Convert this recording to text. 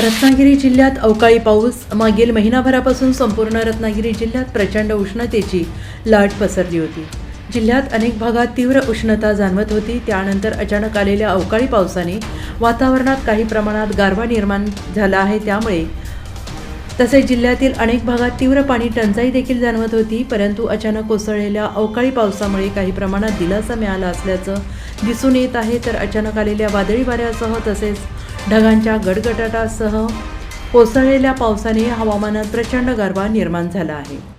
रत्नागिरी जिल्ह्यात अवकाळी पाऊस मागील महिनाभरापासून संपूर्ण रत्नागिरी जिल्ह्यात प्रचंड उष्णतेची लाट पसरली होती. जिल्ह्यात अनेक भागात तीव्र उष्णता जाणवत होती. त्यानंतर अचानक आलेल्या अवकाळी पावसाने वातावरणात काही प्रमाणात गारवा निर्माण झाला आहे. त्यामुळे तसेच जिल्ह्यातील अनेक भागात तीव्र पाणी टंचाई देखील जाणवत होती. परंतु अचानक कोसळलेल्या अवकाळी पावसामुळे काही प्रमाणात दिलासा मिळाला असल्याचं दिसून येत आहे. तर अचानक आलेल्या वादळी वाऱ्यासह तसेच ढगांच्या गडगडाटासह कोसळलेल्या पावसाने हवामानात प्रचंड गारवा निर्माण झाला आहे.